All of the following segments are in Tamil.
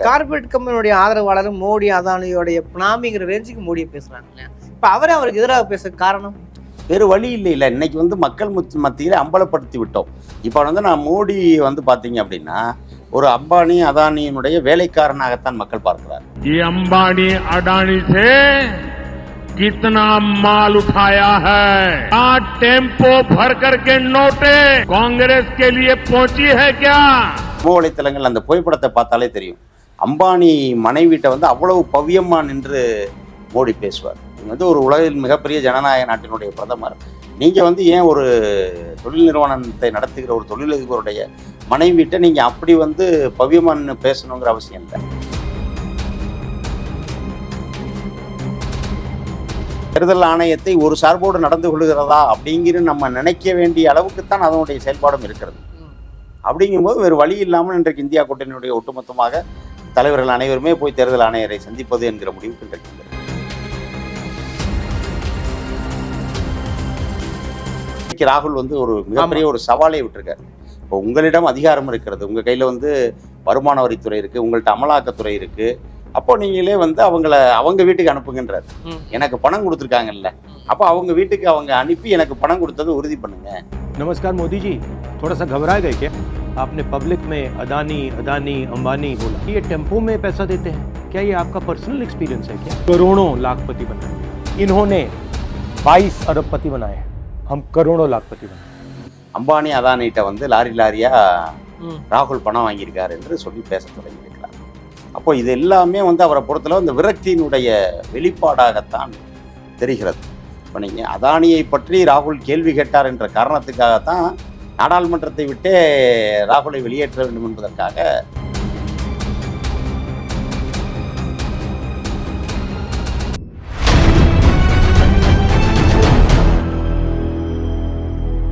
கார்பரேட் கம்பெனியுடைய ஆதரவாளர் மோடி அதானியோடைய பினாமிங்கிற ரேஞ்சுக்கு மோடியை பேசுறாங்க இப்ப அவரே அவருக்கு எதிராக பேச காரணம் வேறு வழி இல்லை இல்லை இன்னைக்கு வந்து மக்கள் முத் மத்தியில் அம்பலப்படுத்தி விட்டோம் இப்போ வந்து நான் மோடி வந்து பார்த்தீங்க அப்படின்னா ஒரு அம்பானி அதானியினுடைய வேலைக்காரனாகத்தான் மக்கள் பார்க்கிறார் ये अंबानी अडानी से कितना माल उठाया है आज टेम्पो भर करके नोटे कांग्रेस के लिए पहुंची है क्या சமூக வலைத்தளங்கள் அந்த புகைப்படத்தை பார்த்தாலே தெரியும். அம்பானி மனைவிட்ட வந்து அவ்வளவு பவியம்மா நின்று மோடி பேசுவார். இது வந்து ஒரு உலகில் மிகப்பெரிய ஜனநாயக நாட்டினுடைய பிரதமர். நீங்கள் வந்து ஏன் ஒரு தொழில் நிறுவனத்தை நடத்துகிற ஒரு தொழிலதிபருடைய மனைவிட்ட நீங்கள் அப்படி வந்து பவ்யமா பேசணுங்கிற அவசியம் இல்லை. தேர்தல் ஆணையத்தை ஒரு சார்போடு நடந்து கொள்கிறதா அப்படிங்கிற நம்ம நினைக்க வேண்டிய அளவுக்கு தான் அதனுடைய செயல்பாடும் இருக்கிறது. அப்படிங்கும்போது வேறு வழி இல்லாமல் இன்றைக்கு இந்தியா கூட்டணியுடைய ஒட்டுமொத்தமாக தலைவர்கள் அனைவருமே போய் தேர்தல் ஆணையரை சந்திப்பது என்கிற முடிவுக்கு இன்றைக்கு ராகுல் வந்து ஒரு மிகப்பெரிய ஒரு சவாலை விட்டிருக்காரு. இப்போ உங்களிடம் அதிகாரம் இருக்கிறது உங்க கையில வந்து வருமான வரித்துறை இருக்கு உங்கள்ட்ட அமலாக்கத்துறை இருக்கு. அப்போ நீங்களே வந்து அவங்கள அவங்க வீட்டுக்கு அனுப்புங்கன்றாரு. எனக்கு பணம் கொடுத்துருக்காங்கல்ல. அப்போ அவங்க வீட்டுக்கு அவங்க அனுப்பி எனக்கு பணம் கொடுத்ததை உறுதி பண்ணுங்க. नमस्कार मोदी जी थोड़ा सा घबरा गए क्या आपने पब्लिक में अदानी अदानी अंबानी बोला ये टेम्पो में पैसा देते हैं क्या ये आपका पर्सनल एक्सपीरियंस है क्या करोड़ों लाखपति बनाए इन्होंने 22 अरबपति बनाए हैं हम करोड़ों लाखपति बनाए அம்பானி அதானிட்ட வந்து லாரி லாரியா ம். ராகுல் பணம் வாங்கியிருக்கார் என்று சொல்லி பேச தொடங்கியிருக்கிறார் அப்போ இது எல்லாமே வந்து அவரை பொறுத்தளவு இந்த விரக்தியினுடைய வெளிப்பாடாகத்தான் தெரிகிறது இப்போ நீங்கள் அதானியை பற்றி ராகுல் கேள்வி கேட்டார் என்ற காரணத்துக்காகத்தான் நாடாளுமன்றத்தை விட்டே ராகுலை வெளியேற்ற வேண்டும் என்பதற்காக.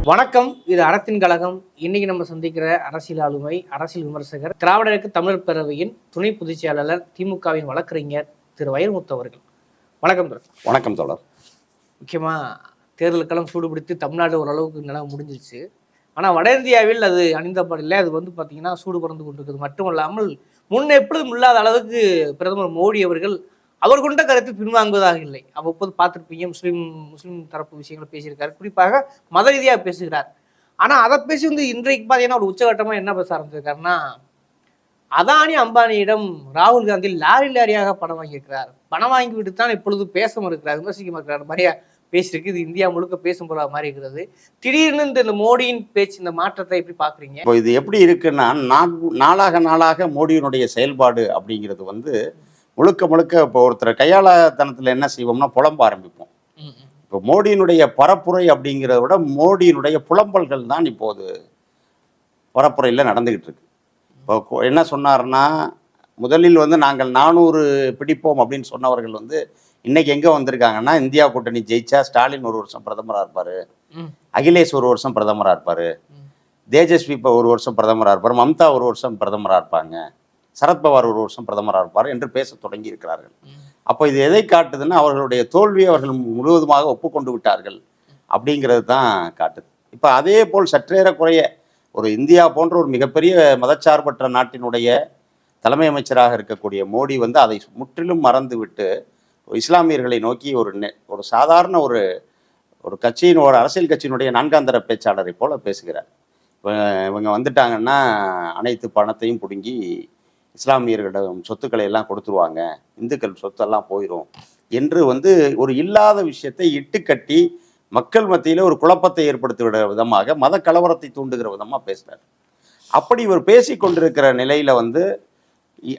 வணக்கம். இது அறத்தின் கழகம். இன்னைக்கு நம்ம சந்திக்கிற அரசியல் ஆளுமை அரசியல் விமர்சகர் திராவிடருக்கு தமிழர் பேரவையின் துணை பொதுச் செயலாளர் திமுகவின் வழக்கறிஞர் திரு வைரமுத்து அவர்கள். வணக்கம் திரு வணக்கம் தொடர் முக்கியமாக தேர்தலுக்கெல்லாம் சூடுபிடித்து தமிழ்நாடு ஓரளவுக்கு நிலம் முடிஞ்சிச்சு ஆனால் வட இந்தியாவில் அது அணிந்தப்படலை அது வந்து பார்த்திங்கன்னா சூடு பறந்து கொண்டிருக்கிறது மட்டுமல்லாமல் முன் எப்பொழுதும் இல்லாத அளவுக்கு பிரதமர் மோடி அவர்கள் அவர் கொண்ட கருத்து பின்வாங்குவதாக இல்லை. அவ்வப்போது பார்த்துருப்பீங்க முஸ்லீம் முஸ்லீம் தரப்பு விஷயங்களை பேசியிருக்காரு. குறிப்பாக மத ரீதியாக பேசுகிறார். ஆனால் அதை பேசி வந்து இன்றைக்கு பார்த்தீங்கன்னா ஒரு உச்சகட்டமாக என்ன பேச ஆரம்பிச்சிருக்காருன்னா அதானி அம்பானியிடம் ராகுல் காந்தி லாரி லாரியாக பணம் வாங்கியிருக்கிறார். பணம் வாங்கி விட்டு தான் இப்பொழுது பேச மறுக்கிறார் விமர்சிக்க மறுக்கிறார் மாதிரியா பேசியிருக்கு. இது இந்தியா முழுக்க பேசும் போல மாதிரி இருக்கிறது. திடீர்னு இந்த மோடியின் பேச்சு இந்த மாற்றத்தை எப்படி பாக்குறீங்க இப்போ இது எப்படி இருக்குன்னா நாளாக நாளாக மோடியினுடைய செயல்பாடு அப்படிங்கிறது வந்து முழுக்க முழுக்க இப்போ ஒருத்தர் கையாளத்தனத்தில் என்ன செய்வோம்னா புலம்ப ஆரம்பிப்போம். இப்போ மோடியினுடைய பரப்புரை அப்படிங்கிறத விட மோடியினுடைய புலம்பல்கள் தான் இப்போது பரப்புரையில் நடந்துக்கிட்டு இருக்கு. இப்போ என்ன சொன்னார்னா முதலில் வந்து நாங்கள் நானூறு பிடிப்போம் அப்படின்னு சொன்னவர்கள் வந்து இன்னைக்கு எங்கே வந்திருக்காங்கன்னா இந்தியா கூட்டணி ஜெயிச்சா ஸ்டாலின் ஒரு வருஷம் பிரதமராக இருப்பார். அகிலேஷ் ஒரு வருஷம் பிரதமராக இருப்பார். தேஜஸ்வி இப்போ ஒரு வருஷம் பிரதமராக இருப்பார். மம்தா ஒரு வருஷம் பிரதமராக இருப்பாங்க. சரத்பவார் ஒரு வருஷம் பிரதமராக இருப்பார் என்று பேச தொடங்கி இருக்கிறார்கள். அப்போ இது எதை காட்டுதுன்னா அவர்களுடைய தோல்வியை அவர்கள் முழுவதுமாக ஒப்புக்கொண்டு விட்டார்கள். அப்படிங்கிறது தான் காட்டுது. இப்போ அதே போல் சற்றேற குறைய ஒரு இந்தியா போன்ற ஒரு மிகப்பெரிய மதச்சார்பற்ற நாட்டினுடைய தலைமை அமைச்சராக இருக்கக்கூடிய மோடி வந்து அதை முற்றிலும் மறந்துவிட்டு இஸ்லாமியர்களை நோக்கி ஒரு நெ- ஒரு சாதாரண ஒரு ஒரு கட்சியின் ஒரு அரசியல் கட்சியினுடைய நான்காந்தர பேச்சாளரை போல பேசுகிறார். இவங்க வந்துட்டாங்கன்னா அனைத்து பணத்தையும் பிடுங்கி இஸ்லாமியர்களிடம் சொத்துக்களை எல்லாம் கொடுத்துருவாங்க. இந்துக்கள் சொத்தெல்லாம் போயிடும் என்று வந்து ஒரு இல்லாத விஷயத்தை இட்டுக்கட்டி மக்கள் மத்தியில் ஒரு குழப்பத்தை ஏற்படுத்துகிற விதமாக மத கலவரத்தை தூண்டுகிற விதமாக பேசுறார் அப்படி இவர் பேசி கொண்டிருக்கிற நிலையில வந்து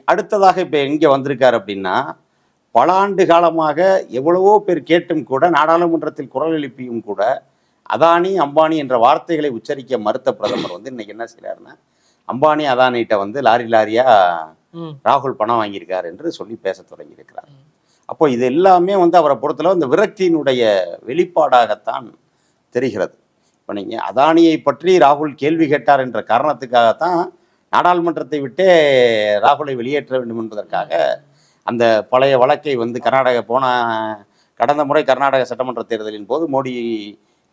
அடுத்ததாக இப்போ எங்கே வந்திருக்கார் அப்படின்னா பல ஆண்டு காலமாக எவ்வளவோ பேர் கேட்டும் கூட நாடாளுமன்றத்தில் குரல் எழுப்பியும் கூட அதானி அம்பானி என்ற வார்த்தைகளை உச்சரிக்க மறுத்த பிரதமர் வந்து இன்னைக்கு என்ன செய்யறாருன்னா அம்பானி அதானிகிட்ட வந்து லாரி லாரியா ம். ராகுல் பணம் வாங்கியிருக்கார் என்று சொல்லி பேச தொடங்கி இருக்கிறார் அப்போ இது எல்லாமே வந்து அவரை பொறுத்தளவு இந்த விரக்தியினுடைய வெளிப்பாடாகத்தான் தெரிகிறது. இப்போ நீங்கள் அதானியை பற்றி ராகுல் கேள்வி கேட்டார் என்ற காரணத்துக்காகத்தான் நாடாளுமன்றத்தை விட்டே ராகுலை வெளியேற்ற வேண்டும் என்பதற்காக அந்த பழைய வழக்கை வந்து கர்நாடக போன கடந்த முறை கர்நாடக சட்டமன்ற தேர்தலின் போது மோடி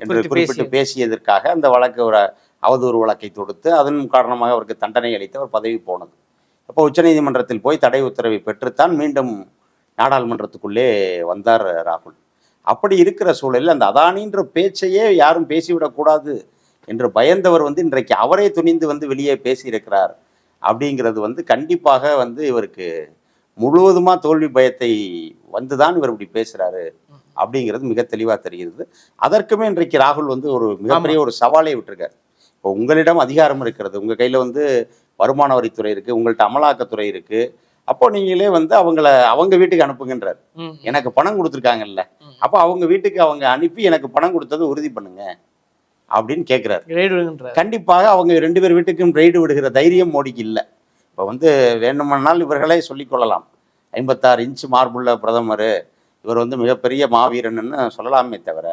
என்று குறிப்பிட்டு பேசியதற்காக அந்த வழக்கு ஒரு அவதூறு வழக்கை தொடுத்து அதன் காரணமாக அவருக்கு தண்டனை அளித்து அவர் பதவி போனது. அப்போ உச்சநீதிமன்றத்தில் போய் தடை உத்தரவை பெற்றுத்தான் மீண்டும் நாடாளுமன்றத்துக்குள்ளே வந்தார் ராகுல். அப்படி இருக்கிற சூழலில் அந்த அதானின்ற பேச்சையே யாரும் பேசிவிடக்கூடாது என்று பயந்தவர் வந்து இன்றைக்கு அவரே துணிந்து வந்து வெளியே பேசியிருக்கிறார் அப்படிங்கிறது வந்து கண்டிப்பாக வந்து இவருக்கு முழுவதுமா தோல்வி பயத்தை வந்துதான் இவர் இப்படி பேசுறாரு அப்படிங்கிறது மிக தெளிவாக தெரிகிறது. அதற்குமே இன்றைக்கு ராகுல் வந்து ஒரு மிகப்பெரிய ஒரு சவாலை விட்டிருக்காரு. இப்போ உங்களிடம் அதிகாரம் இருக்கிறது. உங்க கையில வந்து வருமான வரித்துறை இருக்கு. உங்கள்ட்ட அமலாக்கத்துறை இருக்கு. அப்போ நீங்களே வந்து அவங்கள அவங்க வீட்டுக்கு அனுப்புங்கன்றார். எனக்கு பணம் கொடுத்துருக்காங்கல்ல. அப்போ அவங்க வீட்டுக்கு அவங்க அனுப்பி எனக்கு பணம் கொடுத்ததை உறுதி பண்ணுங்க அப்படின்னு கேட்குறாரு ரைடு கண்டிப்பாக அவங்க ரெண்டு பேர் வீட்டுக்கும் ரெய்டு விடுகிற தைரியம் மோடிக்கு இல்லை. இப்போ வந்து வேண்டுமானால் இவர்களே சொல்லிக்கொள்ளலாம் ஐம்பத்தாறு இன்ச்சு மார்புள்ள பிரதமர் இவர் வந்து மிகப்பெரிய மாவீரன்னு சொல்லலாமே தவிர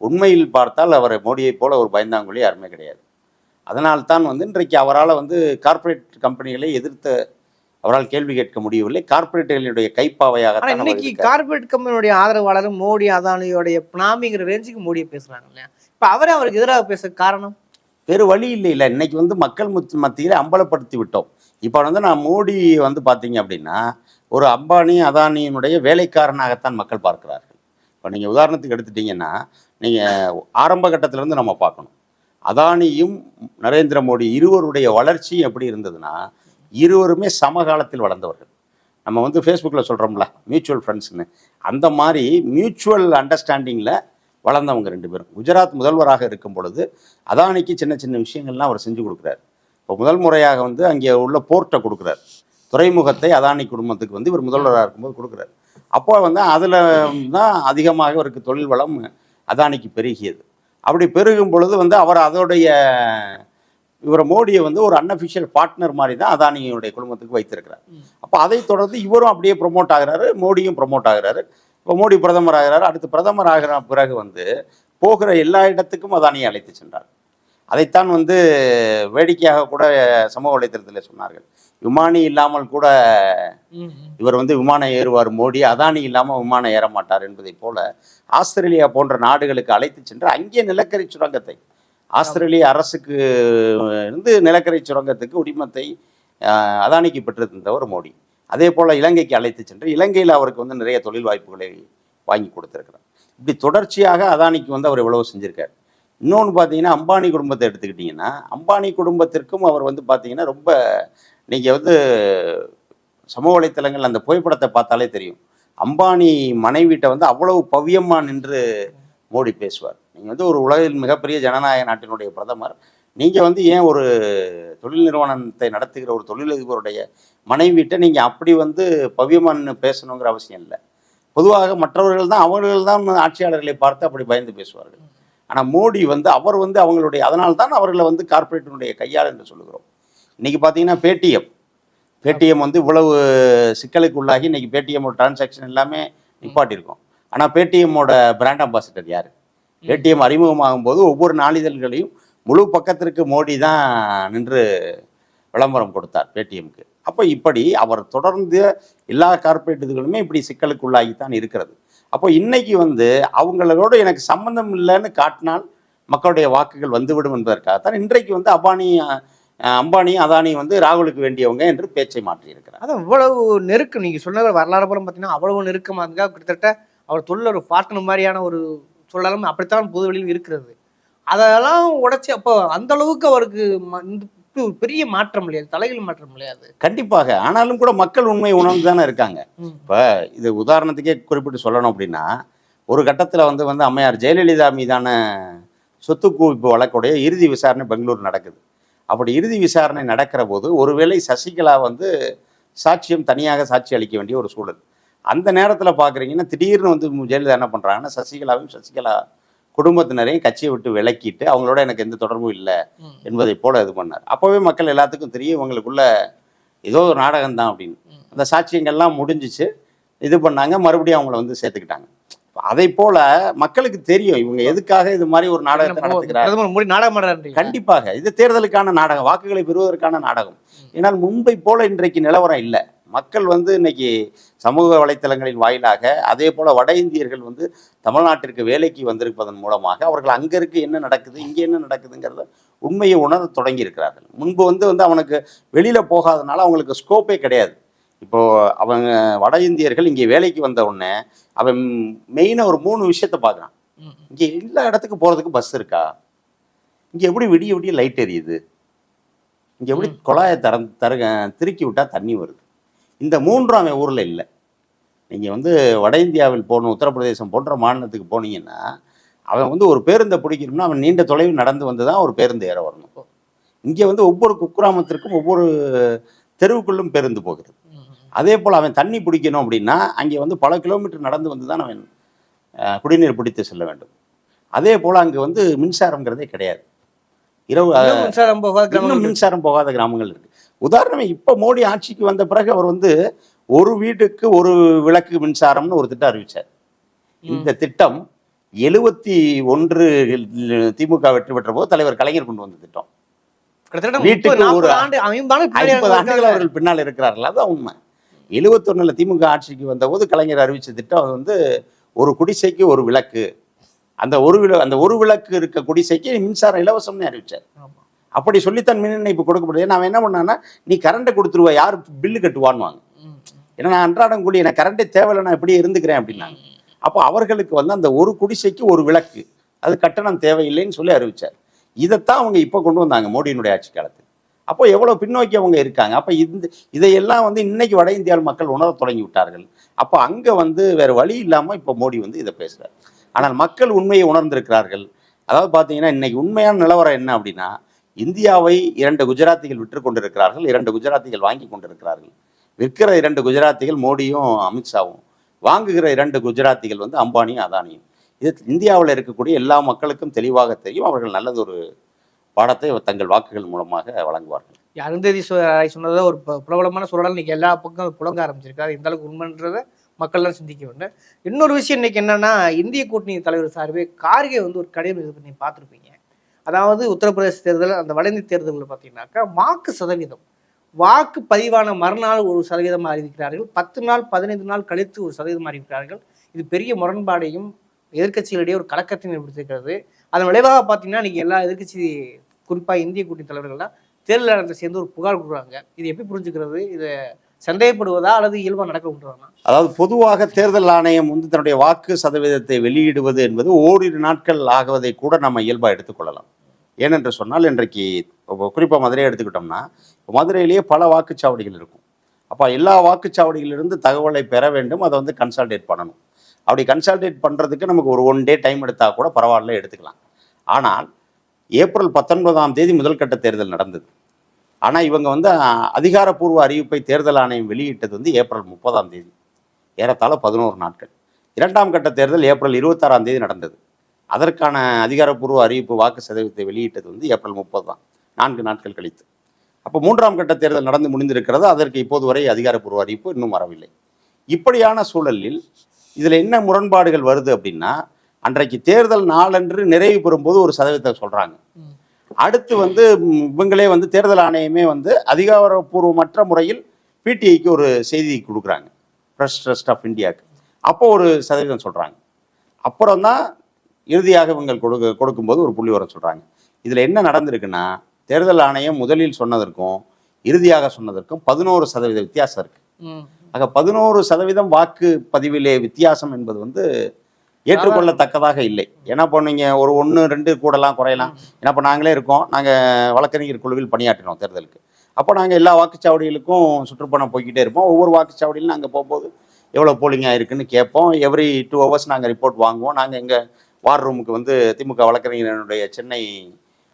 உண்மையில் பார்த்தால் அவர் மோடியைப் போல ஒரு பயந்தாங்குழி யாருமே கிடையாது. அதனால்தான் வந்து இன்றைக்கு அவரால் வந்து கார்ப்பரேட் கம்பெனிகளை எதிர்த்து அவரால் கேள்வி கேட்க முடியவில்லை. கைப்பாவையாகத்தான் அவர் இன்னைக்கு. கார்பரேட் கம்பெனியோடைய ஆதரவாளர் மோடி அதானியோடைய பினாமிங்கிற ரேஞ்சுக்கு மோடியை பேசுறாங்க இல்லையா? இப்ப அவரே அவருக்கு எதிராக பேச காரணம்? வேறு வழி இல்லை இல்லை. இன்னைக்கு வந்து மக்கள் முத் மத்தியில் அம்பலப்படுத்தி விட்டோம். இப்போ வந்து நான் மோடி வந்து பார்த்தீங்க அப்படின்னா ஒரு அம்பானி அதானியினுடைய வேலைக்காரனாகத்தான் மக்கள் பார்க்கிறார்கள். இப்போ நீங்கள் உதாரணத்துக்கு எடுத்துட்டீங்கன்னா நீங்கள் ஆரம்ப கட்டத்திலேருந்து நம்ம பார்க்கணும். அதானியும் நரேந்திர மோடி இருவருடைய வளர்ச்சி எப்படி இருந்ததுன்னா இருவருமே சமகாலத்தில் வளர்ந்தவர்கள். நம்ம வந்து ஃபேஸ்புக்கில் சொல்கிறோம்ல மியூச்சுவல் ஃப்ரெண்ட்ஸ்னு அந்த மாதிரி மியூச்சுவல் அண்டர்ஸ்டாண்டிங்கில் வளர்ந்தவங்க ரெண்டு பேரும். குஜராத் முதல்வராக இருக்கும் பொழுது அதானிக்கு சின்ன சின்ன விஷயங்கள்லாம் அவர் செஞ்சு கொடுக்குறாரு. இப்போ முதல் முறையாக வந்து அங்கே உள்ள போர்ட்டை கொடுக்குறாரு. துறைமுகத்தை அதானி குடும்பத்துக்கு வந்து இவர் முதல்வராக இருக்கும்போது கொடுக்குறாரு. அப்போ வந்து அதில் தான் அதிகமாக இவருக்கு தொழில் வளம் அதானிக்கு பெருகியது. அப்படி பெருகும் பொழுது வந்து அவர் அதோடைய இவரை மோடியை வந்து ஒரு அன்அஃபிஷியல் பார்ட்னர் மாதிரி தான் அதானியுடைய குடும்பத்துக்கு வைத்திருக்கிறார். அப்போ அதை தொடர்ந்து இவரும் அப்படியே ப்ரொமோட் ஆகுறாரு மோடியும் ப்ரொமோட் ஆகுறாரு. இப்போ மோடி பிரதமர் ஆகிறாரு அடுத்து பிரதமர் ஆகிற பிறகு வந்து போகிற எல்லா இடத்துக்கும் அதானியை அழைத்து சென்றார். அதைத்தான் வந்து வேடிக்கையாக கூட சமூக வலைத்தளத்தில் சொன்னார்கள். விமானி இல்லாமல் கூட. இவர் வந்து விமானம் ஏறுவார் மோடி அதானி இல்லாமல் விமானம் ஏற மாட்டார் என்பதைப் போல ஆஸ்திரேலியா போன்ற நாடுகளுக்கு அழைத்து சென்று அங்கே நிலக்கரி சுரங்கத்தை ஆஸ்திரேலிய அரசுக்கு இருந்து நிலக்கரி சுரங்கத்துக்கு உரிமத்தை அதானிக்கு பெற்றிருந்தவர் மோடி. அதே போல் இலங்கைக்கு அழைத்து சென்று இலங்கையில் அவருக்கு வந்து நிறைய தொழில் வாய்ப்புகளை வாங்கி கொடுத்துருக்கிறார். இப்படி தொடர்ச்சியாக அதானிக்கு வந்து அவர் இவ்வளவு செஞ்சுருக்கார். இன்னொன்று பார்த்தீங்கன்னா அம்பானி குடும்பத்தை எடுத்துக்கிட்டிங்கன்னா அம்பானி குடும்பத்திற்கும் அவர் வந்து பார்த்தீங்கன்னா ரொம்ப நீங்கள் வந்து சமூக வலைத்தளங்கள் அந்த புகைப்படத்தை பார்த்தாலே தெரியும். அம்பானி மனைவிட்ட வந்து அவ்வளவு பவ்யமா நின்று மோடி பேசுவார். நீங்கள் வந்து ஒரு உலகில் மிகப்பெரிய ஜனநாயக நாட்டினுடைய பிரதமர் நீங்கள் வந்து ஏன் ஒரு தொழில் நிறுவனத்தை நடத்துகிற ஒரு தொழிலதிபருடைய மனைவிட்ட நீங்கள் அப்படி வந்து பவ்யமான்னு பேசணுங்கிற அவசியம் இல்லை. பொதுவாக மற்றவர்கள் தான் அவர்கள் தான் ஆட்சியாளர்களை பார்த்து அப்படி பயந்து பேசுவார்கள். ஆனால் மோடி வந்து அவர் வந்து அவங்களுடைய அதனால் தான் அவர்களை வந்து கார்ப்பரேட்டினுடைய கையாள் என்று சொல்லுகிறோம். இன்றைக்கி பார்த்தீங்கன்னா பேடிஎம். பேடிஎம் வந்து இவ்வளவு சிக்கலுக்கு உள்ளாகி இன்னைக்கு பேடிஎம்மோட டிரான்சாக்ஷன் எல்லாமே நிப்பாட்டியிருக்கோம். ஆனால் பேடிஎம்மோட பிராண்ட் அம்பாசிடர் யார்? பேடிஎம் அறிமுகமாகும் போது ஒவ்வொரு நாளிதழ்களையும் முழு பக்கத்திற்கு மோடி தான் நின்று விளம்பரம் கொடுத்தார் பேடிஎம்க்கு அப்போ இப்படி அவர் தொடர்ந்து எல்லா கார்ப்பரேட் இதுகளுமே இப்படி சிக்கலுக்குள்ளாகித்தான் இருக்கிறது. அப்போ இன்னைக்கு வந்து அவங்களோட எனக்கு சம்பந்தம் இல்லைன்னு காட்டினால் மக்களுடைய வாக்குகள் வந்துவிடும் என்பதற்காகத்தான் இன்றைக்கு வந்து அபானி அம்பானி அதானி வந்து ராகுலுக்கு வேண்டியவங்க என்று பேச்சை மாற்றியிருக்கிறார். அதான் இவ்வளவு நெருக்கம் நீங்க சொன்ன வரலாறு புறம் பார்த்தீங்கன்னா அவ்வளவு நெருக்கமா இருந்தா கிட்டத்தட்ட அவர் தொழில் ஒரு பார்ட்னர் மாதிரியான ஒரு சூழலும் அப்படித்தான் பொது வெளியில் இருக்கிறது. அதெல்லாம் உடைச்சு அப்போ அந்த அளவுக்கு அவருக்கு ஒரு பெரிய மாற்றம் இல்லையா? தலைகள் மாற்றம் இல்லையா அது? கண்டிப்பாக. ஆனாலும் கூட மக்கள் உண்மை உணர்ந்து தானே இருக்காங்க. இப்போ இது உதாரணத்துக்கே குறிப்பிட்டு சொல்லணும் அப்படின்னா ஒரு கட்டத்தில் வந்து வந்து அம்மையார் ஜெயலலிதா மீதான சொத்து குவிப்பு வழக்குடைய இறுதி விசாரணை பெங்களூர் நடக்குது. அப்படி இறுதி விசாரணை நடக்கிற போது ஒருவேளை சசிகலா வந்து சாட்சியம் தனியாக சாட்சி அளிக்க வேண்டிய ஒரு சூழல். அந்த நேரத்தில் பார்க்குறீங்கன்னா திடீர்னு வந்து ஜெயலலிதா என்ன பண்ணுறாங்கன்னா சசிகலாவையும் சசிகலா குடும்பத்தினரையும் கட்சியை விட்டு விலக்கிட்டு அவங்களோட எனக்கு எந்த தொடர்பும் இல்லை. என்பதை போல இது பண்ணார். அப்போவே மக்கள் எல்லாத்துக்கும் தெரியும் இவங்களுக்குள்ள ஏதோ ஒரு நாடகம் தான் அப்படின்னு. அந்த சாட்சியங்கள்லாம் முடிஞ்சிச்சு இது பண்ணாங்க மறுபடியும் அவங்கள வந்து சேர்த்துக்கிட்டாங்க. அதை போல மக்களுக்கு தெரியும் இவங்க எதுக்காக இது மாதிரி ஒரு நாடகத்தை பண்றாரு கண்டிப்பாக இது தேர்தலுக்கான நாடகம் வாக்குகளை பெறுவதற்கான நாடகம். ஏன்னால் மும்பை போல இன்றைக்கு நிலவரம் இல்லை. மக்கள் வந்து இன்னைக்கு சமூக வலைத்தளங்களின் வாயிலாக அதே போல வட இந்தியர்கள் வந்து தமிழ்நாட்டிற்கு வேலைக்கு வந்திருப்பதன் மூலமாக அவர்கள் அங்க இருக்கு என்ன நடக்குது இங்க என்ன நடக்குதுங்கிறத உண்மையை உணர தொடங்கி இருக்கிறார்கள் முன்பு வந்து வந்து அவனுக்கு வெளியில போகாதனால அவங்களுக்கு ஸ்கோப்பே கிடையாது. இப்போ அவங்க வட இந்தியர்கள் இங்கே வேலைக்கு வந்த உடனே அவன் மெயினாக ஒரு மூணு விஷயத்த பார்க்குறான். இங்கே எல்லா இடத்துக்கும் போகிறதுக்கு பஸ் இருக்கா? இங்கே எப்படி விடிய விடிய லைட் எரியுது? இங்கே எப்படி. குழாயை தர தருக திருக்கி விட்டால் தண்ணி வருது? இந்த மூன்றும் அவன் ஊரில் இல்லை. நீங்கள் வந்து வட இந்தியாவில் போகணும் உத்தரப்பிரதேசம் போன்ற மாநிலத்துக்கு போனீங்கன்னா அவன் வந்து ஒரு பேருந்தை பிடிக்கணும்னா அவன் நீண்ட தொலைவு நடந்து வந்து தான் ஒரு பேருந்து ஏற வரணும். இங்கே வந்து ஒவ்வொரு குக்கிராமத்திற்கும் ஒவ்வொரு தெருவுக்குள்ளும் பேருந்து போகிறது. அதே போல் அவன் தண்ணி பிடிக்கணும் அப்படின்னா அங்கே வந்து பல கிலோமீட்டர் நடந்து வந்து தான் அவன் குடிநீர் பிடித்து செல்ல வேண்டும். அதே போல் அங்கே வந்து மின்சாரம்ங்கிறதே கிடையாது. இரவு மின்சாரம் போகாத. மின்சாரம் போகாத கிராமங்கள் இருக்கு. உதாரணமே இப்போ மோடி ஆட்சிக்கு வந்த பிறகு அவர் வந்து ஒரு வீட்டுக்கு ஒரு விளக்கு மின்சாரம்னு ஒரு திட்டம் அறிவிச்சார். இந்த திட்டம் எழுபத்தி ஒன்று திமுக வெற்றி பெற்ற போது தலைவர் கலைஞர் கொண்டு வந்த திட்டம். வீட்டுக்கு ஒரு ஐம்பது ஆண்டுகள். அவர்கள் பின்னால் இருக்கிறார்கள். அதான் உண்மை. எழுபத்தொன்னுல திமுக ஆட்சிக்கு வந்தபோது கலைஞர் அறிவிச்ச திட்டம் வந்து ஒரு குடிசைக்கு ஒரு விளக்கு. அந்த ஒரு விள அந்த ஒரு விளக்கு இருக்க குடிசைக்கு மின்சாரம் இலவசம்னு அறிவிச்சார். ஆமா. அப்படி சொல்லித்தான் மின் இணைப்பு கொடுக்கப்படுது நான் என்ன பண்ணான்னா நீ கரண்ட்டை கொடுத்துருவா யார் பில்லு கட்டுவான்வாங்க ஏன்னா நான் அன்றாடம் கூடிய எனக்கு கரண்ட்டே தேவையில்லை நான் இப்படியே இருந்துக்கிறேன் அப்படின்னாங்க. அப்போ அவர்களுக்கு வந்து அந்த ஒரு குடிசைக்கு ஒரு விளக்கு அது கட்டணம் தேவையில்லைன்னு சொல்லி அறிவிச்சார். இதைத்தான் அவங்க இப்போ கொண்டு வந்தாங்க மோடியினுடைய ஆட்சி காலத்தில். அப்போ எவ்வளோ பின்னோக்கி அவங்க இருக்காங்க. அப்போ இந்த இதையெல்லாம் வந்து இன்னைக்கு வட இந்தியாவில் மக்கள் உணர தொடங்கி விட்டார்கள். அப்போ அங்கே வந்து வேற வழி இல்லாமல் இப்போ மோடி வந்து இதை பேசுகிறார் ஆனால் மக்கள் உண்மையை உணர்ந்திருக்கிறார்கள். அதாவது பார்த்தீங்கன்னா இன்னைக்கு உண்மையான நிலவரம் என்ன அப்படின்னா இந்தியாவை இரண்டு குஜராத்திகள் விற்று கொண்டிருக்கிறார்கள் இரண்டு குஜராத்திகள் வாங்கி கொண்டிருக்கிறார்கள். விற்கிற இரண்டு குஜராத்திகள் மோடியும் அமித்ஷாவும் வாங்குகிற இரண்டு குஜராத்திகள் வந்து அம்பானியும் அதானியும். இது இந்தியாவில் இருக்கக்கூடிய எல்லா மக்களுக்கும் தெளிவாக தெரியும். அவர்கள் நல்லது ஒரு பாடத்தை தங்கள் வாக்குகள் மூலமாக வழங்குவார்கள். அருந்ததி சு- ராய் சொன்னதை ஒரு ப- பிரபலமான சூழல். இன்னைக்கு எல்லா பக்கம் புழங்க ஆரம்பிச்சிருக்காரு. இந்த அளவுக்கு உண்மைன்றதை மக்கள்லாம் சிந்திக்க வேண்டும். இன்னொரு விஷயம் இன்னைக்கு என்னன்னா இந்திய கூட்டணி தலைவர் சார்பே கார்கே வந்து ஒரு கடிதம் இது பண்ணி பார்த்துருப்பீங்க. அதாவது உத்தரப்பிரதேச தேர்தல் அந்த வட தேர்தலில் பார்த்தீங்கன்னாக்கா வாக்கு சதவீதம். வாக்கு பதிவான மறுநாள் ஒரு சதவீதம் அறிவிக்கிறார்கள். பத்து நாள் பதினைந்து நாள் கழித்து ஒரு சதவீதம் அறிவிக்கிறார்கள். இது பெரிய முரண்பாடையும் எதிர்க்கட்சிகளிடையே ஒரு கலக்கத்தையும் ஏற்படுத்தியிருக்கிறது. அதன் விளைவாக பார்த்தீங்கன்னா இன்னைக்கு எல்லா எதிர்கட்சி குறிப்பாக இந்திய கூட்டணி தலைவர்கள்லாம் தேர்தல் ஆணையத்தை சேர்ந்து ஒரு புகார் கொடுக்குறாங்க. இது எப்படி புரிஞ்சுக்கிறது? இதை சந்தேகப்படுவதா அல்லது இயல்பாக நடக்க விட்டுறாங்க அதாவது பொதுவாக தேர்தல் ஆணையம் வந்து தன்னுடைய வாக்கு சதவீதத்தை வெளியிடுவது என்பது ஓரிரு நாட்கள் ஆகுவதை கூட நம்ம இயல்பாக எடுத்துக்கொள்ளலாம் ஏனென்று சொன்னால் இன்றைக்கு குறிப்பாக மதுரையை எடுத்துக்கிட்டோம்னா இப்போ மதுரையிலேயே பல வாக்குச்சாவடிகள் இருக்கும். அப்போ எல்லா வாக்குச்சாவடிகளிலிருந்து தகவலை பெற வேண்டும் அதை வந்து கன்சல்டேட் பண்ணணும். அப்படி கன்சல்டேட் பண்ணுறதுக்கு நமக்கு ஒரு ஒன் டே டைம் எடுத்தால் கூட பரவாயில்ல எடுத்துக்கலாம். ஆனால் ஏப்ரல் பத்தொன்பதாம் தேதி முதல் கட்ட தேர்தல் நடந்தது. ஆனால் இவங்க வந்து அதிகாரப்பூர்வ அறிவிப்பை தேர்தல் ஆணையம் வெளியிட்டது வந்து ஏப்ரல் முப்பதாம் தேதி. ஏறத்தாழ பதினோரு நாட்கள். இரண்டாம் கட்ட தேர்தல் ஏப்ரல் இருபத்தாறாம் தேதி நடந்தது. அதற்கான அதிகாரப்பூர்வ அறிவிப்பு வாக்கு சதவீதத்தை வெளியிட்டது வந்து ஏப்ரல் முப்பது தான். நான்கு நாட்கள் கழித்து. அப்போ மூன்றாம் கட்ட தேர்தல் நடந்து முடிந்திருக்கிறது. அதற்கு இப்போது வரை அதிகாரப்பூர்வ அறிவிப்பு இன்னும் வரவில்லை. இப்படியான சூழலில் இதில் என்ன முரண்பாடுகள் வருது அப்படின்னா அன்றைக்கு தேர்தல் நாளன்று நிறைவு பெறும்போது ஒரு சதவீதத்தை சொல்கிறாங்க அடுத்து வந்து இவங்களே வந்து தேர்தல் ஆணையமே வந்து அதிகாரப்பூர்வமற்ற முறையில் பிடிஐக்கு ஒரு செய்தி கொடுக்குறாங்க. ப்ரெஸ் ட்ரஸ்ட் ஆஃப் இந்தியாவுக்கு அப்போ ஒரு சதவீதம் சொல்கிறாங்க அப்புறம் தான் இறுதியாக இவங்க கொடுக்க கொடுக்கும்போது ஒரு புள்ளி வர சொல்கிறாங்க இதில் என்ன நடந்திருக்குன்னா தேர்தல் ஆணையம் முதலில் சொன்னதற்கும் இறுதியாக சொன்னதற்கும் பதினோரு சதவீத வித்தியாசம் இருக்குது. ஆக பதினோரு சதவீதம் வாக்கு பதிவிலே வித்தியாசம் என்பது வந்து ஏற்றுக்கொள்ளத்தக்கதாக இல்லை. ஏன்னா இப்போ நீங்கள் ஒரு ஒன்று ரெண்டு கூடலாம் குறையலாம். ஏன்னா இப்போ நாங்களே இருக்கோம். நாங்கள் வழக்கறிஞர் குழுவில் பணியாற்றினோம் தேர்தலுக்கு. அப்போ நாங்கள் எல்லா வாக்குச்சாவடிகளுக்கும் சுற்றுப்பயணம் போய்கிட்டே இருப்போம். ஒவ்வொரு வாக்குச்சாவடியிலும் நாங்கள் போகும்போது எவ்வளோ போலிங் ஆயிருக்குன்னு கேட்போம். எவ்ரி டூ ஹவர்ஸ் நாங்கள் ரிப்போர்ட் வாங்குவோம். நாங்கள் எங்கள் வார் ரூமுக்கு வந்து திமுக வழக்கறிஞரனுடைய சென்னை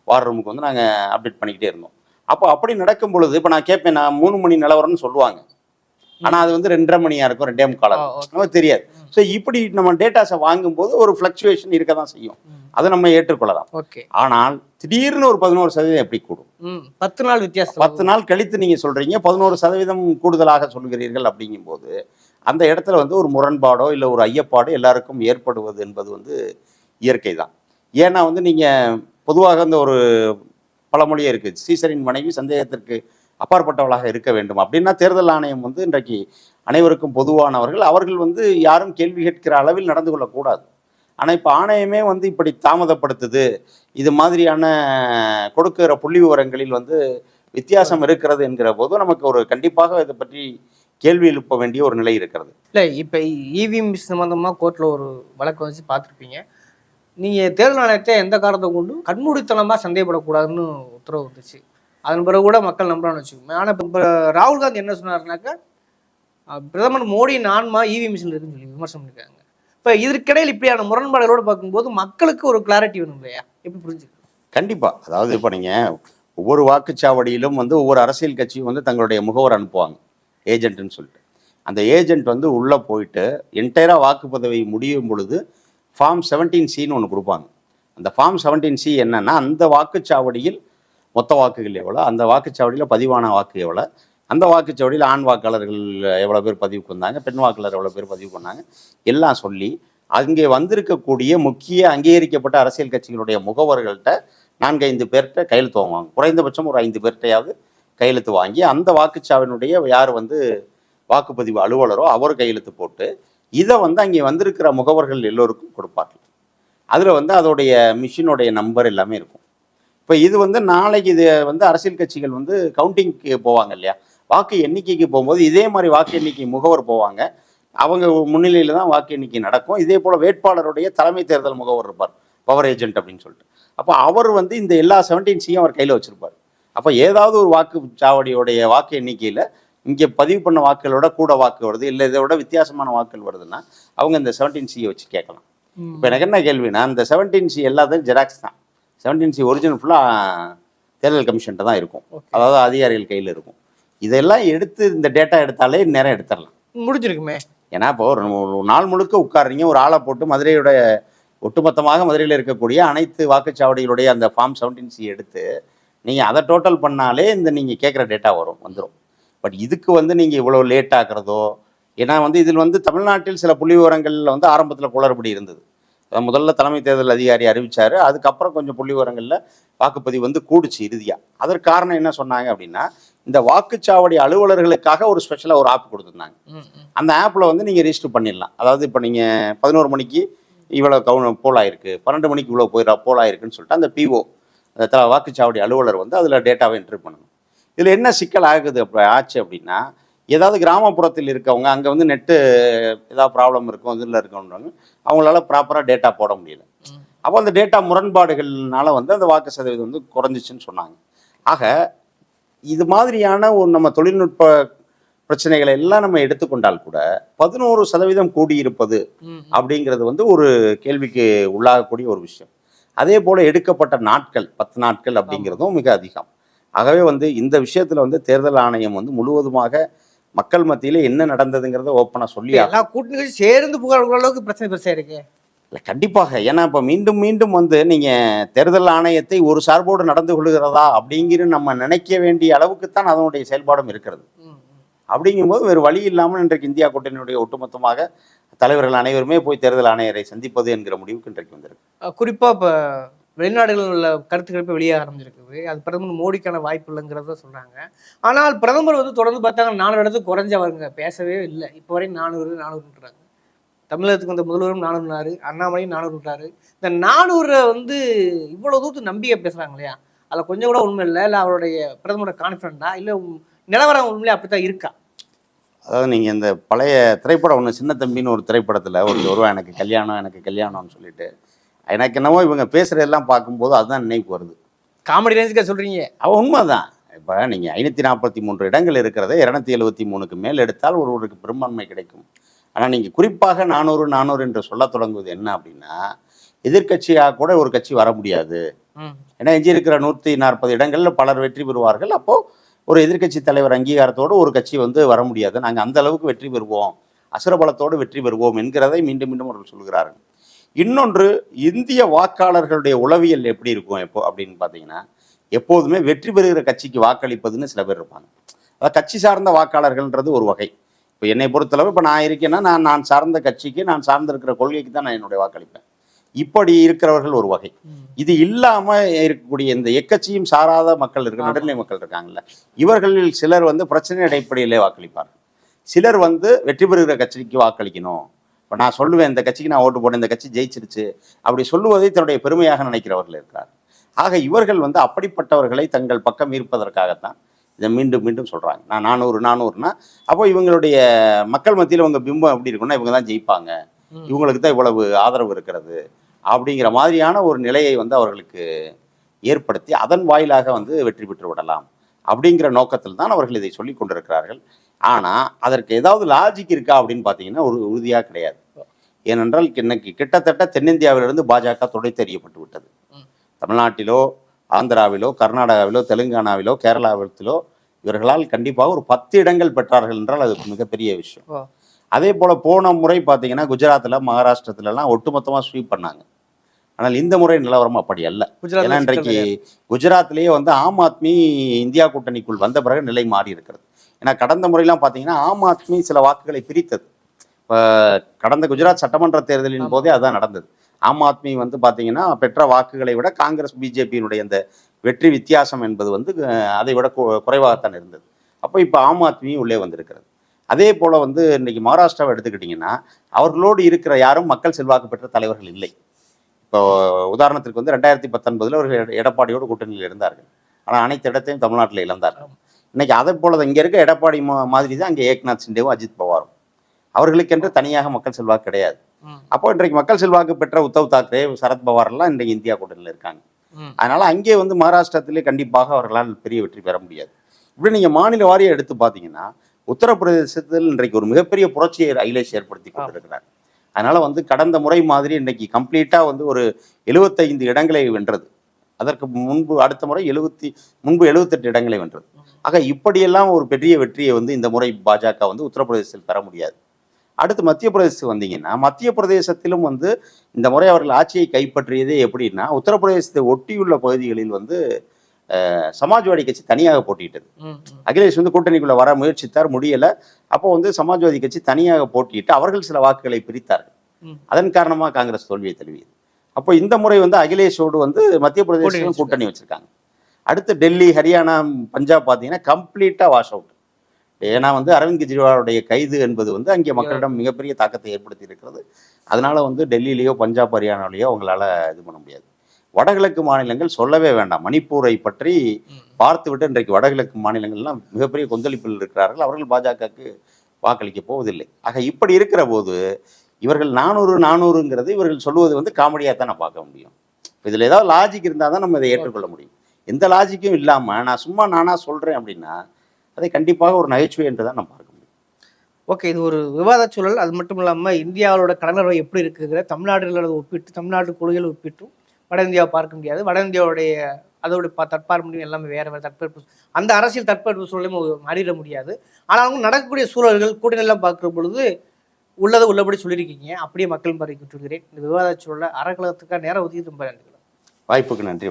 வார் ரூமுக்கு வந்து நாங்கள் அப்டேட் பண்ணிக்கிட்டே இருந்தோம். அப்போ அப்படி நடக்கும் பொழுது இப்போ நான் கேட்பேன் நான் மூணு மணி நிலவரம்னு சொல்லுவாங்க. ஆனால் அது வந்து ரெண்டரை மணியாக இருக்கும் ரெண்டே முக்கால் ஆ, இருக்கும். okay. நமக்கு தெரியாது. ஸோ இப்படி நம்ம டேட்டாஸை வாங்கும்போது ஒரு ஃப்ளக்சுவேஷன் இருக்க தான் செய்யும். அதை நம்ம ஏற்றுக்கொள்ளலாம். ஓகே. ஆனால் திடீர்னு ஒரு பதினோரு சதவீதம் எப்படி கூடும்? பத்து நாள் வித்தியாசம். பத்து நாள் கழித்து நீங்க சொல்றீங்க பதினோரு சதவீதம் கூடுதலாக சொல்கிறீர்கள் அப்படிங்கும்போது அந்த இடத்துல வந்து ஒரு முரண்பாடோ இல்லை ஒரு ஐயப்பாடோ எல்லாருக்கும் ஏற்படுவது என்பது வந்து இயற்கை தான். ஏன்னா வந்து நீங்க பொதுவாக வந்து ஒரு பழமொழியே இருக்கு. சீசரின் மனைவி சந்தேகத்திற்கு அப்பாற்பட்டவளாக இருக்க வேண்டும். அப்படின்னா தேர்தல் ஆணையம் வந்து இன்றைக்கு அனைவருக்கும் பொதுவானவர்கள். அவர்கள் வந்து யாரும் கேள்வி கேட்கிற அளவில் நடந்து கொள்ளக்கூடாது. ஆனால் இப்போ ஆணையமே வந்து இப்படி தாமதப்படுத்துது. இது மாதிரியான கொடுக்கிற புள்ளி விவரங்களில் வந்து வித்தியாசம் இருக்கிறது என்கிற போது நமக்கு ஒரு கண்டிப்பாக இதை பற்றி கேள்வி எழுப்ப வேண்டிய ஒரு நிலை இருக்கிறது. இல்லை இப்போ இவிஎம் சம்மந்தமாக கோர்ட்டில் ஒரு வழக்கு வச்சு பார்த்துருப்பீங்க. நீங்கள் தேர்தல் ஆணையத்தை எந்த காரணத்தை கொண்டு கண்மூடித்தனமாக சந்தேகப்படக்கூடாதுன்னு உத்தரவு வந்துச்சு. அதன் பிறகு கூட மக்கள் நம்புறான்னு வச்சுக்கோங்க. ஆனால் இப்போ ராகுல் காந்தி என்ன சொன்னார்னாக்கா பிரதமர் மோடியின் ஆன்மா இவி மிஷின் இருக்குன்னு சொல்லி விமர்சனம் பண்ணிருக்காங்க. இப்போ இதற்கிடையில் இப்படியான முரண்பாடுகளோடு பார்க்கும்போது மக்களுக்கு ஒரு கிளாரிட்டி வேணும் இல்லையா? எப்படி புரிஞ்சுக்கணும்? கண்டிப்பாக அதாவது இப்போ நீங்கள் ஒவ்வொரு வாக்குச்சாவடியிலும் வந்து ஒவ்வொரு அரசியல் கட்சியும் வந்து தங்களுடைய முகவர் அனுப்புவாங்க. ஏஜென்ட்னு சொல்லிட்டு. அந்த ஏஜென்ட் வந்து உள்ளே போயிட்டு என்டையராக வாக்குப்பதவி முடியும் பொழுது ஃபார்ம் செவன்டீன் சின்னு ஒன்று கொடுப்பாங்க. அந்த ஃபார்ம் செவன்டீன் சி என்னன்னா அந்த வாக்குச்சாவடியில் மொத்த வாக்குகள் எவ்வளோ? அந்த வாக்குச்சாவடியில் பதிவான வாக்கு எவ்வளோ? அந்த வாக்குச்சாவடியில் ஆண் வாக்காளர்கள் எவ்வளோ பேர் பதிவுக்கு வந்தாங்க பெண் வாக்காளர் எவ்வளோ பேர் பதிவு பண்ணாங்க? எல்லாம் சொல்லி அங்கே வந்திருக்கக்கூடிய முக்கிய அங்கீகரிக்கப்பட்ட அரசியல் கட்சிகளுடைய முகவர்கள்ட்ட நான்கு ஐந்து பேர்கிட்ட கையெழுத்து வாங்குவாங்க. குறைந்தபட்சம் ஒரு ஐந்து பேர்கிட்டையாவது கையெழுத்து வாங்கி அந்த வாக்குச்சாவினுடைய யார் வந்து வாக்குப்பதிவு அலுவலரோ அவர் கையெழுத்து போட்டு இதை வந்து அங்கே வந்திருக்கிற முகவர்கள் எல்லோருக்கும் கொடுப்பார்கள். அதில் வந்து அதோடைய மிஷினுடைய நம்பர் எல்லாமே இருக்கும். இப்போ இது வந்து நாளைக்கு இது வந்து அரசியல் கட்சிகள் வந்து கவுண்டிங்க்கு போவாங்க இல்லையா? வாக்கு எண்ணிக்கைக்கு போகும்போது இதே மாதிரி வாக்கு எண்ணிக்கை முகவர் போவாங்க. அவங்க முன்னிலையில் தான் வாக்கு எண்ணிக்கை நடக்கும். இதே போல் வேட்பாளருடைய தலைமை தேர்தல் முகவர் இருப்பார். பவர் ஏஜென்ட் அப்படின்னு சொல்லிட்டு. அப்போ அவர் வந்து இந்த எல்லா செவன்டீன்ஸையும் அவர் கையில் வச்சிருப்பார். அப்போ ஏதாவது ஒரு வாக்கு சாவடியோடைய வாக்கு எண்ணிக்கையில் இங்கே பதிவு பண்ண வாக்குகளோட கூட வாக்கு வருது இல்லை இதை விட வித்தியாசமான வாக்குகள் வருதுன்னா அவங்க இந்த செவன்டீன் சியை வச்சு கேட்கலாம். இப்போ எனக்கு என்ன கேள்வினா இந்த செவன்டீன் சி எல்லாத்தையும் ஜெராக்ஸ் தான். செவன்டீன் சி ஒரிஜினல் ஃபுல்லாக தேர்தல் கமிஷன்ட்ட தான் இருக்கும். அதாவது அதிகாரிகள் கையில் இருக்கும். இதெல்லாம் எடுத்து இந்த டேட்டா எடுத்தாலே நேரம் எடுத்துடலாம். முடிஞ்சிருக்குமே. ஏன்னா இப்போ ஒரு நாள் முழுக்க உட்காருறீங்க ஒரு ஆளை போட்டு மதுரையோட ஒட்டுமொத்தமாக மதுரையில் இருக்கக்கூடிய அனைத்து வாக்குச்சாவடிகளுடைய அந்த ஃபார்ம் செவன்டீன் சி எடுத்து நீங்கள் அதை டோட்டல் பண்ணாலே இந்த நீங்கள் கேட்குற டேட்டா வரும் வந்துடும் பட் இதுக்கு வந்து நீங்கள் இவ்வளோ லேட் ஆக்குறதோ ஏன்னா வந்து இதில் வந்து தமிழ்நாட்டில் சில புள்ளி விவரங்களில் வந்து ஆரம்பத்தில் குளறுபடி இருந்தது. முதல்ல தலைமை தேர்தல் அதிகாரி அறிவிச்சாரு. அதுக்கப்புறம் கொஞ்சம் புள்ளி விவரங்களில் வாக்குப்பதிவு வந்து கூடுச்சு இறுதியாக அதற்கு காரணம் என்ன சொன்னாங்க அப்படின்னா இந்த வாக்குச்சாவடி அலுவலர்களுக்காக ஒரு ஸ்பெஷலாக ஒரு ஆப் கொடுத்துருந்தாங்க. அந்த ஆப்பில் வந்து நீங்கள் ரெஜிஸ்டர் பண்ணிடலாம். அதாவது இப்போ நீங்கள் பதினோரு மணிக்கு இவ்வளோ கவுன் போல் ஆயிருக்கு. பன்னெண்டு மணிக்கு இவ்வளோ போயிடா போல் ஆயிருக்குன்னு சொல்லிட்டு அந்த பிஓ அந்த வாக்குச்சாவடி அலுவலர் வந்து அதில் டேட்டாவை என்ட்ரி பண்ணணும். இதில் என்ன சிக்கல் ஆகுது அப்படி ஆச்சு அப்படின்னா ஏதாவது கிராமப்புறத்தில் இருக்கவங்க அங்கே வந்து நெட்டு ஏதாவது ப்ராப்ளம் இருக்கும் இதில் இருக்கவங்க அவங்களால ப்ராப்பராக டேட்டா போட முடியல. அப்போ அந்த டேட்டா முரண்பாடுகள்னால வந்து அந்த வாக்கு சதவீதம் வந்து குறைஞ்சிச்சுன்னு சொன்னாங்க ஆக இது மாதிரியான ஒரு நம்ம தொழில்நுட்ப பிரச்சனைகளை எல்லாம் நம்ம எடுத்துக்கொண்டால் கூட பதினோரு சதவீதம் கூடியிருப்பது. அப்படிங்கிறது வந்து ஒரு கேள்விக்கு உள்ளாகக்கூடிய ஒரு விஷயம் அதே போல எடுக்கப்பட்ட நாட்கள் பத்து நாட்கள் அப்படிங்கிறதும் மிக அதிகம் ஆகவே வந்து இந்த விஷயத்துல வந்து தேர்தல் ஆணையம் வந்து முழுவதுமாக மக்கள் மத்தியில என்ன நடந்ததுங்கிறத ஓப்பனா சொல்லி எல்லா கூட்டணி சேர்ந்து புகழ் அளவுக்கு பிரச்சனை பெருசா இருக்கு. இல்லை கண்டிப்பாக. ஏன்னா இப்போ மீண்டும் மீண்டும் வந்து நீங்கள் தேர்தல் ஆணையத்தை ஒரு சார்போடு நடந்து கொள்கிறதா அப்படிங்கிற நம்ம நினைக்க வேண்டிய அளவுக்கு தான் அதனுடைய செயல்பாடும் இருக்கிறது. அப்படிங்கும்போது வேறு வழி இல்லாமல் இன்றைக்கு இந்தியா கூட்டணியுடைய ஒட்டுமொத்தமாக தலைவர்கள் அனைவருமே போய் தேர்தல் ஆணையரை சந்திப்பது என்கிற முடிவுக்கு இன்றைக்கு வந்திருக்கு. அஹ் குறிப்பா இப்ப வெளிநாடுகளில் உள்ள கருத்துக்கள் இப்போ வெளியாக ஆரம்பிச்சிருக்குது. அது பிரதமர் மோடிக்கான வாய்ப்பு இல்லைங்கிறத சொல்கிறாங்க ஆனால் பிரதமர் வந்து தொடர்ந்து பார்த்தாங்க நானூறு இடத்துக்கு குறைஞ்சவங்க பேசவே இல்லை. இப்போ வரையும் நானூறு நானூறுன்றாங்க தமிழகத்துக்கு வந்த முதல்வரும் நானூறுனாரு அண்ணாமலையும் நானூறுன்றாரு. இந்த நானூறை வந்து இவ்வளோ தூரத்து நம்பிக்கை பேசுகிறாங்க இல்லையா? அதில் கொஞ்சம் கூட உண்மை இல்லை. இல்லை அவருடைய பிரதமரோட கான்ஃபிடண்டா இல்லை நிலவரம் உண்மையிலே அப்படி தான் இருக்கா? அதாவது நீங்கள் இந்த பழைய திரைப்படம் ஒன்று சின்ன தம்பின்னு ஒரு திரைப்படத்தில் ஒரு வருவா எனக்கு கல்யாணம் எனக்கு கல்யாணம்னு சொல்லிட்டு எனக்கு என்னவோ இவங்க பேசுகிறதெல்லாம் பார்க்கும்போது அதுதான் நினைவு வருது. காமெடி ரேஞ்சுக்கா சொல்றீங்க. அவன் உண்மைதான். இப்போ நீங்கள் ஐநூற்றி நாற்பத்தி மூன்று இடங்கள் இருக்கிறத இரநூத்தி எழுபத்தி மூணுக்கு மேல் எடுத்தால் ஒருவருக்கு பெரும்பான்மை கிடைக்கும். ஆனால் நீங்கள் குறிப்பாக நானூறு நானூறு என்று சொல்லத் தொடங்குவது என்ன அப்படின்னா எதிர்க்கட்சியாக கூட ஒரு கட்சி வர முடியாது. ஏன்னா எஞ்சி இருக்கிற நூற்றி நாற்பது இடங்களில் பலர் வெற்றி பெறுவார்கள். அப்போது ஒரு எதிர்க்கட்சி தலைவர் அங்கீகாரத்தோடு ஒரு கட்சி வந்து வர முடியாது. நாங்கள் அந்த அளவுக்கு வெற்றி பெறுவோம். அசுரபலத்தோடு வெற்றி பெறுவோம் என்கிறதை மீண்டும் மீண்டும் அவர்கள் சொல்கிறார்கள் இன்னொன்று இந்திய வாக்காளர்களுடைய உளவியல் எப்படி இருக்கும் எப்போ அப்படின்னு பார்த்தீங்கன்னா எப்போதுமே வெற்றி பெறுகிற கட்சிக்கு வாக்களிப்பதுன்னு சில பேர் இருப்பாங்க. அதாவது கட்சி சார்ந்த வாக்காளர்கள்ன்றது ஒரு வகை. இப்போ என்னை பொறுத்தளவு இப்போ நான் இருக்கேன்னா நான் நான் சார்ந்த கட்சிக்கு நான் சார்ந்திருக்கிற கொள்கைக்கு தான் நான் என்னுடைய வாக்களிப்பேன். இப்படி இருக்கிறவர்கள் ஒரு வகை. இது இல்லாம இருக்கக்கூடிய இந்த எக்கட்சியும் சாராத மக்கள் இருக்க. நடுநிலை மக்கள் இருக்காங்கல்ல இவர்களில் சிலர் வந்து பிரச்சனை அடிப்படையிலே வாக்களிப்பார் சிலர் வந்து வெற்றி பெறுகிற கட்சிக்கு வாக்களிக்கணும். இப்போ நான் சொல்லுவேன் இந்த கட்சிக்கு நான் ஓட்டு போட்டேன் இந்த கட்சி ஜெயிச்சிருச்சு. அப்படி சொல்லுவதை தன்னுடைய பெருமையாக நினைக்கிறவர்கள் இருக்கிறார். ஆக இவர்கள் வந்து அப்படிப்பட்டவர்களை தங்கள் பக்கம் ஈர்ப்பதற்காகத்தான் இதை மீண்டும் மீண்டும் சொல்றாங்க. நான் நானூறு நானூறுனா அப்போ இவங்களுடைய மக்கள் மத்தியில் இவங்க பிம்பம் எப்படி இருக்கும்னா இவங்க தான் ஜெயிப்பாங்க. இவங்களுக்கு தான் இவ்வளவு ஆதரவு இருக்கிறது அப்படிங்கிற மாதிரியான ஒரு நிலையை வந்து அவர்களுக்கு ஏற்படுத்தி அதன் வாயிலாக வந்து வெற்றி பெற்று விடலாம் அப்படிங்கிற நோக்கத்தில் தான் அவர்கள் இதை சொல்லி கொண்டிருக்கிறார்கள். ஆனால் அதற்கு ஏதாவது லாஜிக் இருக்கா அப்படின்னு பார்த்தீங்கன்னா ஒரு உறுதியாக கிடையாது. ஏனென்றால் இன்னைக்கு கிட்டத்தட்ட தென்னிந்தியாவிலிருந்து பாஜக துடைத்தெறியப்பட்டு விட்டது ம். தமிழ்நாட்டிலோ ஆந்திராவிலோ கர்நாடகாவிலோ தெலுங்கானாவிலோ கேரளாவிலோ இவர்களால் கண்டிப்பாக ஒரு பத்து இடங்கள் பெற்றார்கள் என்றால் அது மிகப்பெரிய விஷயம். அதே போல போன முறை பார்த்தீங்கன்னா குஜராத்தில் மகாராஷ்டிரத்துலலாம் ஒட்டுமொத்தமாக ஸ்வீப் பண்ணாங்க ஆனால் இந்த முறை நிலவரம் அப்படி அல்ல ஏன்னா இன்றைக்கு கிடையாது. குஜராத்லேயே வந்து ஆம் ஆத்மி இந்தியா கூட்டணிக்குள் வந்த பிறகு நிலை மாறி இருக்கிறது ஏன்னா கடந்த முறையெல்லாம் பார்த்தீங்கன்னா ஆம் ஆத்மி சில வாக்குகளை பிரித்தது இப்போ கடந்த குஜராத் சட்டமன்ற தேர்தலின் போதே அதான் நடந்தது. ஆம் ஆத்மி வந்து பார்த்தீங்கன்னா பெற்ற வாக்குகளை விட காங்கிரஸ் பிஜேபியினுடைய அந்த வெற்றி வித்தியாசம் என்பது வந்து அதை விட குறைவாகத்தான் இருந்தது. அப்போ இப்போ ஆம் ஆத்மியும் உள்ளே வந்திருக்கிறது. அதே போல வந்து இன்னைக்கு மகாராஷ்டிராவை எடுத்துக்கிட்டிங்கன்னா அவர்களோடு இருக்கிற யாரும் மக்கள் செல்வாக்கு பெற்ற தலைவர்கள் இல்லை. இப்போ உதாரணத்திற்கு வந்து ரெண்டாயிரத்தி பத்தொன்பதில் அவர்கள் எட- எடப்பாடியோடு கூட்டணியில் இருந்தார்கள். ஆனால் அனைத்து இடத்தையும் தமிழ்நாட்டில் இழந்தார்கள். இன்னைக்கு அதை போல இங்கே இருக்க எடப்பாடி மா- மாதிரி தான் அங்கே ஏக்நாத் சிண்டேவும் அஜித் பவாரும். அவர்களுக்கென்று தனியாக மக்கள் செல்வாக்கு கிடையாது. அப்போ இன்றைக்கு மக்கள் செல்வாக்கு பெற்ற உத்தவ் தாக்கரே சரத் பவார் எல்லாம் இன்றைக்கு இந்தியா கூட்டணியில் இருக்காங்க. அதனால அங்கே வந்து மகாராஷ்டிரத்திலே கண்டிப்பாக அவர்களால் பெரிய வெற்றி பெற முடியாது. இப்படி நீங்க மாநில வாரியம் எடுத்து பார்த்தீங்கன்னா உத்தரப்பிரதேசத்தில் இன்றைக்கு ஒரு மிகப்பெரிய புரட்சியை ஐலேஷ் ஏற்படுத்தி கொண்டிருக்கிறார். அதனால வந்து கடந்த முறை மாதிரி இன்னைக்கு கம்ப்ளீட்டா வந்து ஒரு எழுபத்தைந்து இடங்களை வென்றது. அதற்கு முன்பு அடுத்த முறை எழுபத்தி முன்பு எழுபத்தெட்டு இடங்களை வென்றது. ஆக இப்படியெல்லாம் ஒரு பெரிய வெற்றியை வந்து இந்த முறை பாஜக வந்து உத்தரப்பிரதேசத்தில் பெற முடியாது. அடுத்து மத்திய பிரதேசத்துக்கு வந்தீங்கன்னா மத்திய பிரதேசத்திலும் வந்து இந்த முறை அவர்கள் ஆட்சியை கைப்பற்றியதே எப்படின்னா உத்தரப்பிரதேசத்தை ஒட்டியுள்ள பகுதிகளில் வந்து சமாஜ்வாடி கட்சி தனியாக. ம். அகிலேஷ் வந்து கூட்டணிக்குள்ள வர முயற்சித்தார் முடியல அப்போ வந்து சமாஜ்வாதி கட்சி தனியாக போட்டியிட்டு அவர்கள் சில வாக்குகளை பிரித்தார்கள். அதன் காரணமாக காங்கிரஸ் தோல்வியை தழுவியது அப்போ இந்த முறை வந்து அகிலேஷோடு வந்து மத்திய பிரதேசம் கூட்டணி வச்சிருக்காங்க அடுத்து டெல்லி ஹரியானா பஞ்சாப் பார்த்தீங்கன்னா கம்ப்ளீட்டா வாஷ் அவுட் ஏன்னா வந்து அரவிந்த் கெஜ்ரிவாலுடைய கைது என்பது வந்து அங்கே மக்களிடம் மிகப்பெரிய தாக்கத்தை ஏற்படுத்தி இருக்கிறது அதனால வந்து டெல்லியிலேயோ பஞ்சாப் ஹரியானாலேயோ அவங்களால இது பண்ண முடியாது. வடகிழக்கு மாநிலங்கள் சொல்லவே வேண்டாம். மணிப்பூரை பற்றி. பார்த்துவிட்டு இன்றைக்கு வடகிழக்கு மாநிலங்கள்லாம் மிகப்பெரிய கொந்தளிப்பில் இருக்கிறார்கள். அவர்கள் பாஜகவுக்கு வாக்களிக்க போவதில்லை. ஆக இப்படி இருக்கிற போது இவர்கள் நானூறு நானூறுங்கிறது இவர்கள் சொல்லுவது வந்து காமெடியாக தான் நான் பார்க்க முடியும். இதில் ஏதாவது லாஜிக் இருந்தால் தான் நம்ம இதை ஏற்றுக்கொள்ள முடியும். எந்த லாஜிக்கும் இல்லாமல் நான் சும்மா நானா சொல்கிறேன் அப்படின்னா அதை கண்டிப்பாக ஒரு நகைச்சுவை என்று தான் நான் பார்க்க முடியும். ஓகே இது ஒரு விவாத சூழல் அது மட்டும் இல்லாமல் இந்தியாவோட கடலரை எப்படி இருக்குங்கிற தமிழ்நாடுகளோட ஒப்பிட்டு தமிழ்நாட்டு கொள்கைகளை ஒப்பிட்டும் வட இந்தியாவை பார்க்க முடியாது. வட இந்தியாவுடைய அதோட ப தற்பார்மையும் எல்லாமே வேற வேறு தற்பெருப்பு அந்த அரசியல் தற்பெருப்பு சூழலையும் மாறிட முடியாது. ஆனாலும் நடக்கக்கூடிய சூழல்கள் கூட்டணியெல்லாம் பார்க்குற பொழுது உள்ளதை உள்ளபடி சொல்லியிருக்கீங்க. அப்படியே மக்கள் பார்வை விட்டுருக்கிறேன் இந்த விவாத சூழலை அறக்கலகத்துக்காக நேரம் ஒதுக்கி ரொம்ப நன்றி. வாய்ப்புக்கு நன்றி